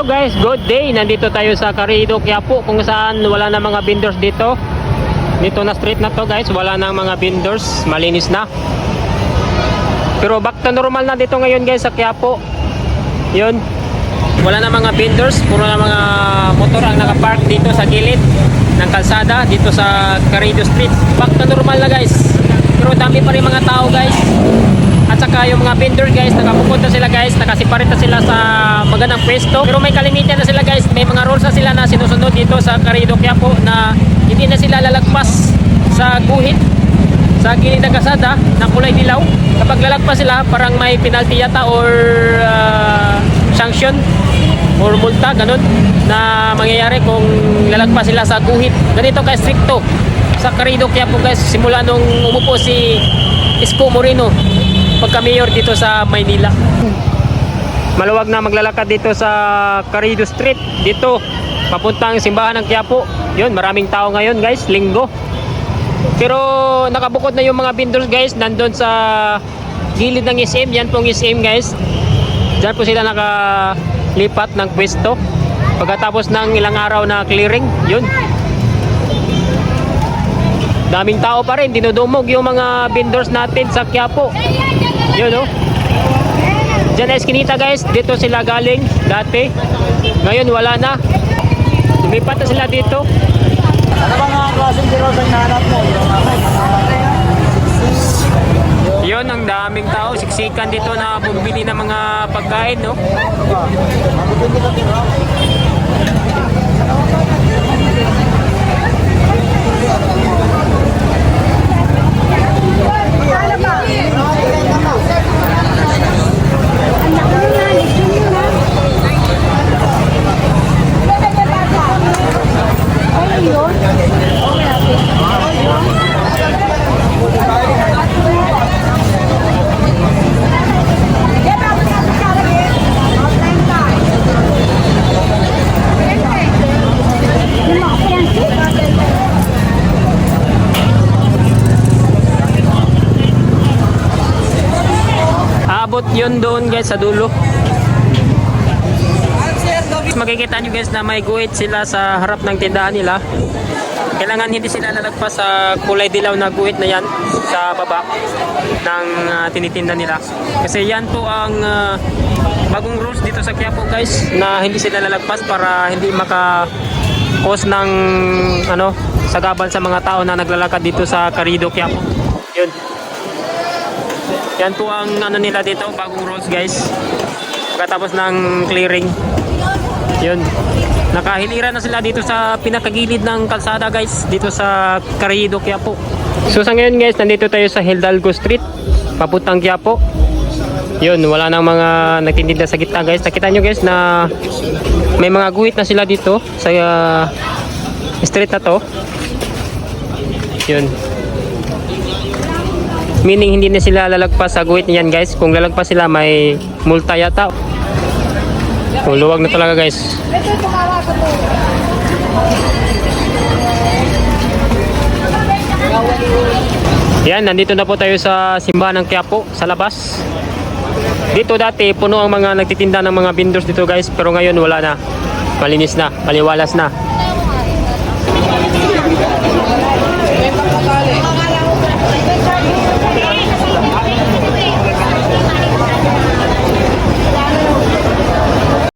Hello guys, good day. Nandito tayo sa Carido, Quiapo kung saan wala na mga vendors dito. Dito na street na to guys, wala na mga vendors, malinis na. Pero back to normal na dito ngayon guys sa Quiapo. Yun. Wala na mga vendors, puro na mga motor ang nakapark dito sa gilid ng kalsada dito sa Carido Street. Back to normal na guys. Pero dami pa rin mga tao guys. At saka yung mga vendor guys, nakapupunta sila guys, nakasiparita sila sa magandang pwesto. Pero may kalimitan na sila guys, may mga rules na sila na sinusunod dito sa Carido Quiapo na hindi na sila lalagpas sa guhit sa gilid ng kasada na kulay dilaw. Kapag lalagpas sila, parang may penalty yata or uh, sanction or multa, ganun, na mangyayari kung lalagpas sila sa guhit. Ganito ka stricto sa Carido Quiapo guys, simula nung umupo si Isko Moreno pagka-mayor dito sa Maynila. Maluwag na maglalakad dito sa Carido Street. Dito, papuntang simbahan ng Quiapo. Yun, maraming tao ngayon guys, linggo. Pero nakabukod na yung mga vendors guys, nandun sa gilid ng SM. Yan pong SM guys. Diyan po sila nakalipat ng pwesto. Pagkatapos ng ilang araw na clearing, yun. Daming tao pa rin, dinudumog yung mga vendors natin sa Quiapo. Yun oh. Diyan na eskinita guys, dito sila galing dati. Ngayon wala na. Lumipat na sila dito. Ano ba mga klaseng tiros ang hinahanap mo? Yun, ang daming tao, siksikan dito na bumili ng mga pagkain, no? Abot yun doon guys sa dulo. Makikita nyo guys na may guhit sila sa harap ng tindahan nila. Kailangan hindi sila lalagpas sa kulay dilaw na guhit na yan sa baba ng ah, tinitinda nila. Kasi yan po ang ah, bagong rules dito sa Quiapo guys na hindi sila lalagpas para hindi maka cause ng ano sagabal sa mga tao na naglalakad dito sa Carido Quiapo. Yun. Yan po ang ano nila dito, bagong rules guys. Pagkatapos ng clearing. Yun. Nakahilira na sila dito sa pinakagilid ng kalsada guys. Dito sa Carido, Quiapo. So sa ngayon guys, nandito tayo sa Hidalgo Street. Papuntang Quiapo. Yun, wala nang mga nagtitinda sa gitna guys. Nakita nyo guys na may mga guhit na sila dito sa uh, street na to. Yun. Meaning hindi na sila lalagpas sa guhit niyan guys. Kung lalagpas sila may multa yata. So, luwag na talaga guys. Yan, nandito na po tayo sa simbahan ng Quiapo sa labas. Dito dati puno ang mga nagtitinda ng mga vendors dito guys pero ngayon wala na. Malinis na, maliwalas na.